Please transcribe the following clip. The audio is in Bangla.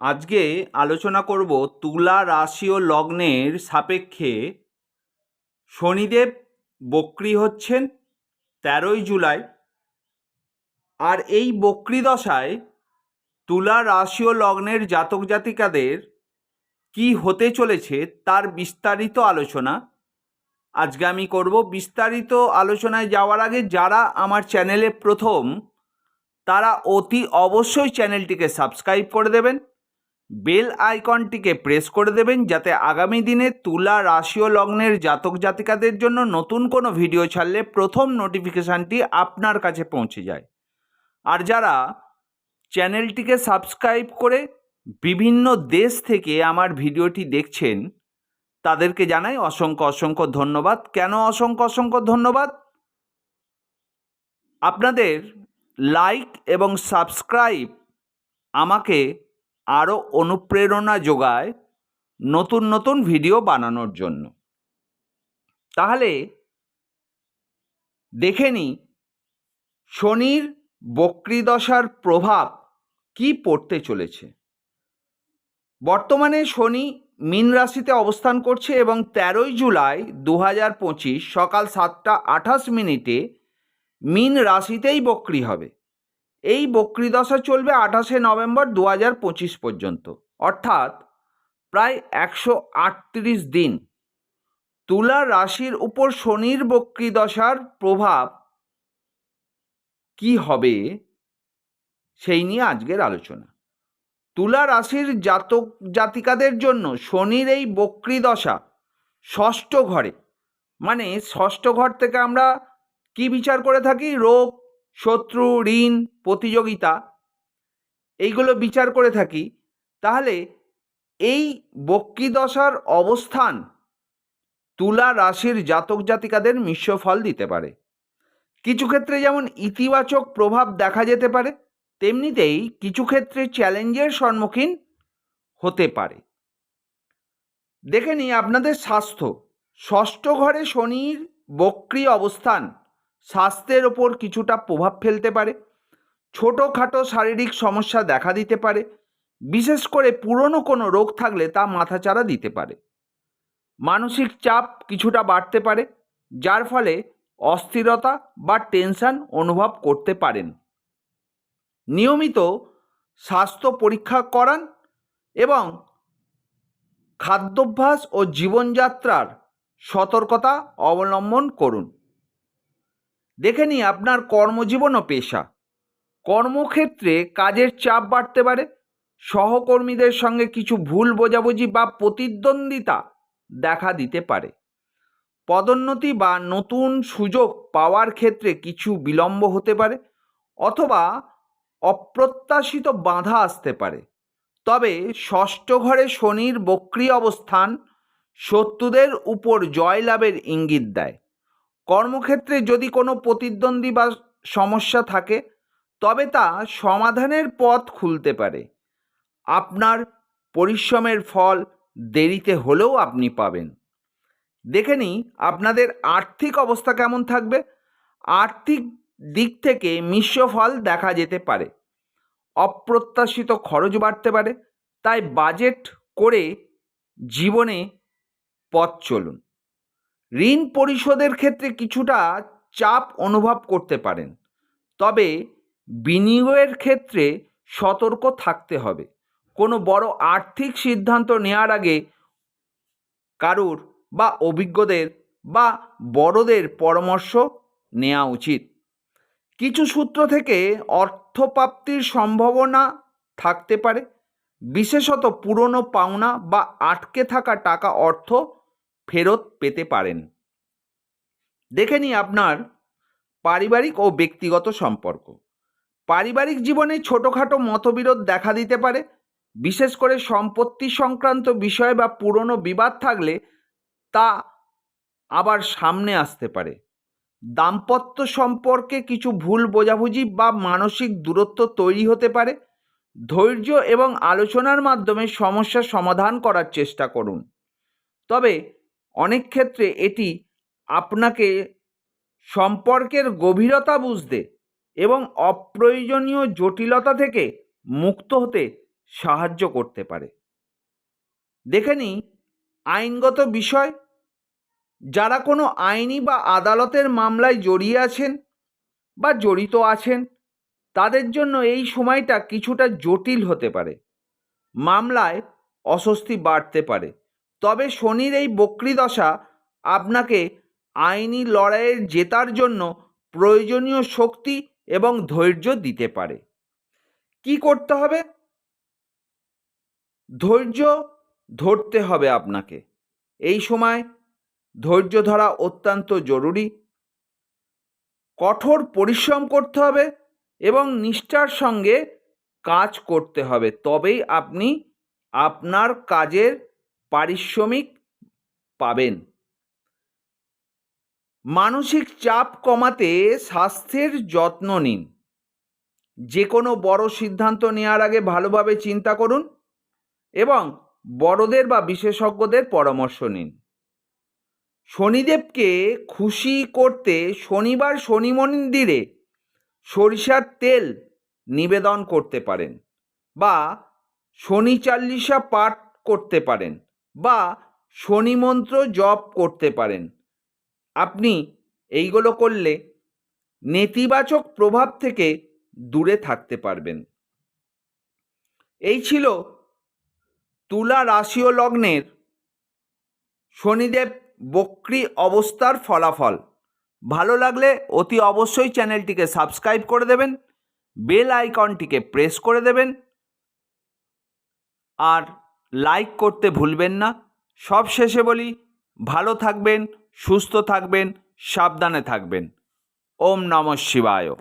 আজকে আলোচনা করব তুলা রাশি ও লগ্নের সাপেক্ষে। শনিদেব বক্রি হচ্ছেন তেরোই জুলাই। আর এই বক্রি দশায় তুলা রাশি ও লগ্নের জাতক জাতিকাদের কি হতে চলেছে তার বিস্তারিত আলোচনা। আজকে আমি করব বিস্তারিত আলোচনায় যাওয়ার আগে যারা আমার চ্যানেলে প্রথম, তারা অতি অবশ্যই চ্যানেলটিকে সাবস্ক্রাইব করে দেবেন। বেল আইকনটিকে প্রেস করে দেবেন যাতে আগামী দিনে তুলা রাশি ও লগ্নের জাতক জাতিকাদের জন্য নতুন কোনো ভিডিও ছাড়লে প্রথম নোটিফিকেশানটি আপনার কাছে পৌঁছে যায়। আর যারা চ্যানেলটিকে সাবস্ক্রাইব করে বিভিন্ন দেশ থেকে আমার ভিডিওটি দেখছেন, তাদেরকে জানাই অসংখ্য অসংখ্য ধন্যবাদ। কেন অসংখ্য অসংখ্য ধন্যবাদ? আপনাদের লাইক এবং সাবস্ক্রাইব আমাকে আরও অনুপ্রেরণা যোগায় নতুন নতুন ভিডিও বানানোর জন্য। তাহলে দেখে নিই শনির বক্রিদশার প্রভাব কি পড়তে চলেছে। বর্তমানে শনি মীন রাশিতে অবস্থান করছে এবং তেরোই জুলাই দু হাজার পঁচিশ সকাল সাতটা আঠাশ মিনিটে মীন রাশিতেই বক্রি হবে। এই বক্রিদশা চলবে আঠাশে নভেম্বর দু হাজার পঁচিশ পর্যন্ত। অর্থাৎ প্রায় একশো আটত্রিশ দিন। তুলা রাশির উপর শনির বক্রি দশার প্রভাব কি হবে সেই নিয়ে আজকের আলোচনা। তুলা রাশির জাতক জাতিকাদের জন্য শনির এই বক্রি দশা ষষ্ঠ ঘরে। মানে ষষ্ঠ ঘর থেকে আমরা কি বিচার করে থাকি? রোগ শত্রু, ঋণ, প্রতিযোগিতা, এইগুলো বিচার করে থাকি, তাহলে এই বক্রি দশার অবস্থান তুলা রাশির জাতক জাতিকাদের মিশ্র ফল দিতে পারে। কিছু ক্ষেত্রে যেমন ইতিবাচক প্রভাব দেখা যেতে পারে, তেমনিতেই কিছু ক্ষেত্রে চ্যালেঞ্জের সম্মুখীন হতে পারে। দেখে নিই আপনাদের স্বাস্থ্য। ষষ্ঠ ঘরে শনির বক্রি অবস্থান স্বাস্থ্যের ওপর কিছুটা প্রভাব ফেলতে পারে, ছোটোখাটো শারীরিক সমস্যা দেখা দিতে পারে, বিশেষ করে পুরনো কোনো রোগ থাকলে তা মাথাচাড়া দিতে পারে। মানসিক চাপ কিছুটা বাড়তে পারে, যার ফলে অস্থিরতা বা টেনশন অনুভব করতে পারেন। নিয়মিত স্বাস্থ্য পরীক্ষা করান এবং খাদ্যাভ্যাস ও জীবনযাত্রার সতর্কতা অবলম্বন করুন। দেখে নিই আপনার কর্মজীবন ও পেশা। কর্মক্ষেত্রে কাজের চাপ বাড়তে পারে, সহকর্মীদের সঙ্গে কিছু ভুল বোঝাবুঝি বা প্রতিদ্বন্দ্বিতা দেখা দিতে পারে। পদোন্নতি বা নতুন সুযোগ পাওয়ার ক্ষেত্রে কিছু বিলম্ব হতে পারে, অথবা অপ্রত্যাশিত বাধা আসতে পারে। তবে ষষ্ঠ ঘরে শনির বক্রি অবস্থান শত্রুদের উপর জয়লাভের ইঙ্গিত দেয়। কর্মক্ষেত্রে যদি কোনো প্রতিদ্বন্দ্বী বা সমস্যা থাকে, তবে তা সমাধানের পথ খুলতে পারে। আপনার পরিশ্রমের ফল দেরিতে হলেও আপনি পাবেন। দেখে নিই আপনাদের আর্থিক অবস্থা কেমন থাকবে। আর্থিক দিক থেকে মিশ্র ফল দেখা যেতে পারে। অপ্রত্যাশিত খরচ বাড়তে পারে। তাই বাজেট করে জীবনে পথ চলুন। ঋণ পরিশোধের ক্ষেত্রে কিছুটা চাপ অনুভব করতে পারেন। তবে বিনিয়োগের ক্ষেত্রে সতর্ক থাকতে হবে। কোনো বড় আর্থিক সিদ্ধান্ত নেওয়ার আগে কারুর বা অভিজ্ঞদের বা বড়দের পরামর্শ নেওয়া উচিত। কিছু সূত্র থেকে অর্থপ্রাপ্তির সম্ভাবনা থাকতে পারে। বিশেষত পুরনো পাওনা বা আটকে থাকা টাকা অর্থ ফেরত পেতে পারেন। দেখে নিই আপনার পারিবারিক ও ব্যক্তিগত সম্পর্ক। পারিবারিক জীবনে ছোটোখাটো মতবিরোধ দেখা দিতে পারে, বিশেষ করে সম্পত্তি সংক্রান্ত বিষয় বা পুরনো বিবাদ থাকলে তা আবার সামনে আসতে পারে। দাম্পত্য সম্পর্কে কিছু ভুল বোঝাবুঝি বা মানসিক দূরত্ব তৈরি হতে পারে। ধৈর্য এবং আলোচনার মাধ্যমে সমস্যার সমাধান করার চেষ্টা করুন। তবে অনেক ক্ষেত্রে এটি আপনাকে সম্পর্কের গভীরতা বুঝতে এবং অপ্রয়োজনীয় জটিলতা থেকে মুক্ত হতে সাহায্য করতে পারে। দেখে নিই আইনগত বিষয়। যারা কোনো আইনি বা আদালতের মামলায় জড়িয়ে আছেন বা জড়িত আছেন, তাদের জন্য এই সময়টা কিছুটা জটিল হতে পারে। মামলায় অস্বস্তি বাড়তে পারে। তবে শনির এই বক্রিদশা আপনাকে আইনি লড়াইয়ের জেতার জন্য প্রয়োজনীয় শক্তি এবং ধৈর্য দিতে পারে। কি করতে হবে? ধৈর্য ধরতে হবে আপনাকে। এই সময় ধৈর্য ধরা অত্যন্ত জরুরি। কঠোর পরিশ্রম করতে হবে এবং নিষ্ঠার সঙ্গে কাজ করতে হবে। তবেই আপনি আপনার কাজের পারিশ্রমিক পাবেন। মানসিক চাপ কমাতে স্বাস্থ্যের যত্ন নিন। যে কোনো বড় সিদ্ধান্ত নেওয়ার আগে ভালোভাবে চিন্তা করুন এবং বড়দের বা বিশেষজ্ঞদের পরামর্শ নিন। শনিদেবকে খুশি করতে শনিবার শনি মন্দিরে সরিষার তেল নিবেদন করতে পারেন বা শনি চাল্লিশা পাঠ করতে পারেন। বা শনি মন্ত্র জপ করতে পারেন। আপনি এইগুলো করলে নেতিবাচক প্রভাব থেকে দূরে থাকতে পারবেন। এই ছিল তুলা রাশি ও লগ্নের শনিদেব বক্রি অবস্থার ফলাফল। ভালো লাগলে অতি অবশ্যই চ্যানেলটিকে সাবস্ক্রাইব করে দেবেন, বেল আইকনটিকে প্রেস করে দেবেন, আর লাইক করতে ভুলবেন না। সব শেষে বলি, ভালো থাকবেন, সুস্থ থাকবেন, সাবধানে থাকবেন। ওম নমঃ শিবায়।